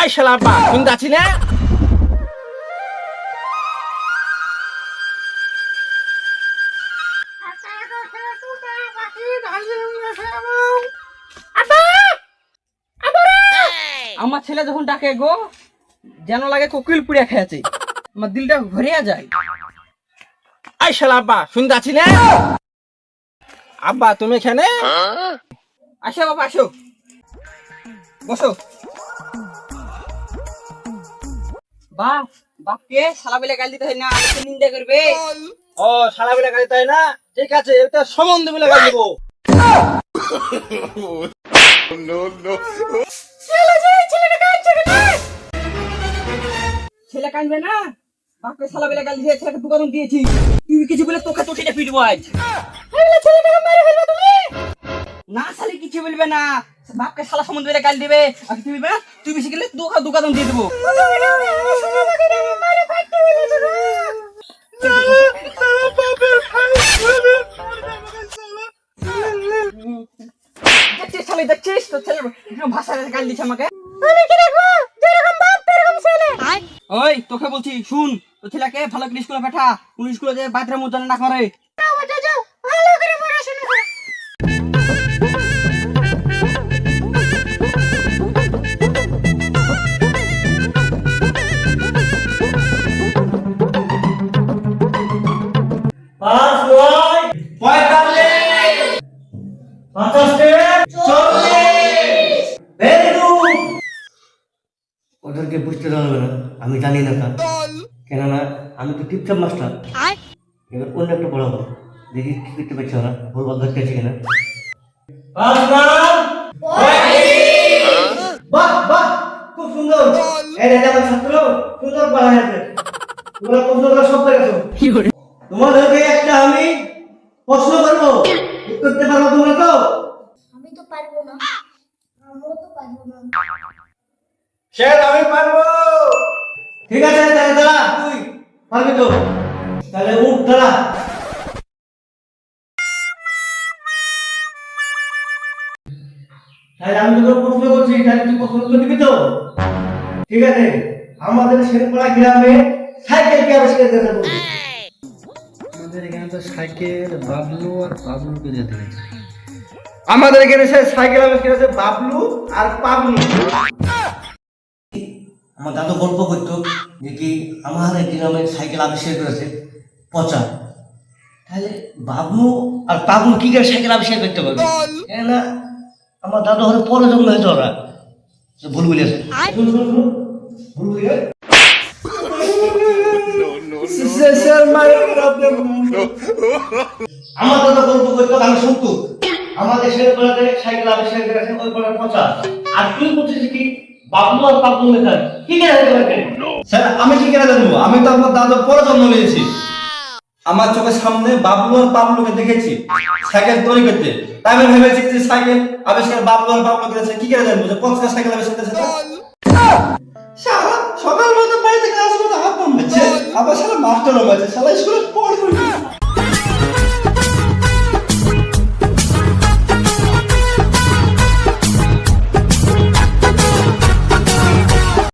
I শালা আব্বা শুনতে আছি না? আমার ছেলে যখন ডাকে গো যেন লাগে কোকিল পুড়িয়া খেয়েছে আমার দিলটা ভরিয়া যায়। আই শালা আব্বা শুনতে আছি না? আব্বা তুমি এখানে? আসো বাবা আসো। বসো। বাপ বাপকে শালা বেলা গাল দিতে হয় না আমাকে নিন্দা করবে। ও শালা বেলা গাল দিতে হয় না? ঠিক আছে এটা সম্বন্ধ বেলা গাল দেবো। ছেলে কানবে না? বাপকে শালা বেলা গাল দিয়ে ছেলেকে দোকান দিয়েছি। তুই কিছু বলে তোকে চটিটা পিটবো আজ। না শালি কিছু বলবে না। বাপকে শালা বেলা গাল দিবে? আর বলবে না তুই বেশি গেলে দোকা দোকান দিয়ে দেবো। দেখছিস শালি দেখছিস? তোর ছেলে ভাষা গাল দিচ্ছে আমাকে। ওই তোকে বলছি শুন তোর ছেলেকে ভালো করে স্কুলে পাঠা। কোন স্কুলে যে বাথরুম উদ্যান না করে ওদেরকে বুঝতে পারবে না আমি জানি না তা। কেননা আমি তো টিপচাপ মাস্টার। এবার অন্য একটা বড় পড়াবো দেখি কি করতে পারছে ওরা বলব ধরতে আছে কিনা। বাহ বাহ খুব সুন্দর। এই রাজা আমার ছাত্র সুন্দর পড়া আছে তোমরা প্রশ্নগুলো সব পেরেছ তোমাদেরকে একটা আমি প্রশ্ন করব। উত্তর পারব তোমরা তো? আমি তো পারব না। আমরাও তো পারব না। স্যার আমি পারব ঠিক আছে তাহলে দাঁড়া। তুই। পারবি তো। তাহলে উঠ দাঁড়া। তাহলে আমি তোকে প্রশ্ন করছি তাহলে তুই প্রশ্ন উত্তর দিবি তো? ঠিক আছে আমাদের শেরপাড়া গ্রামে সাইকেল কে আবিষ্কার করে দেবো আমাদের এখানে তো সাইকেল বাবলু আর বাবলুকে যেতে আমাদের এখানে সাইকেল আবিষ্কার আছে বাবলু আর পাবলু। আমার দাদু গল্প করতো যে কি আমার এই গ্রামে সাইকেল আবিষ্কার করেছে পচা। তাহলে বাবলু আর পাবলু কি করে সাইকেল আবিষ্কার করতে পারবে? কেননা আমার দাদু ঘরে পরে জন্ম হয়েছে ওরা। ভুল বলেছে। ভুল বলে আমার দাদা গল্প করতো আমি শুনতো। আমাদের বেলাতে সাইকেল আবিষ্কার করেছে ওই পচা। আর তুই বলছিস কি বাবলু আর পাবলু লেখা কি করে হতে স্যার আমি কি করে জানব আমি তো আপনার দাদা পরে জন্ম নিয়েছি। আমার চোখের সামনে বাবলু আর বাবলুকে দেখেছি। সাইকেল তৈরি করতে। তাই আমি ভেবেছি যে সাইকেল আবিষ্কার বাবলু আর বাবলু করেছে। কি করে জানব যে পঞ্চাশ সাইকেল আবিষ্কার করেছে তা? শালা, সকাল বেলা বাড়ি থেকে আসব হাত পাম্প আবার সারা মাস্টার আছে সালা স্কুলে পড়বে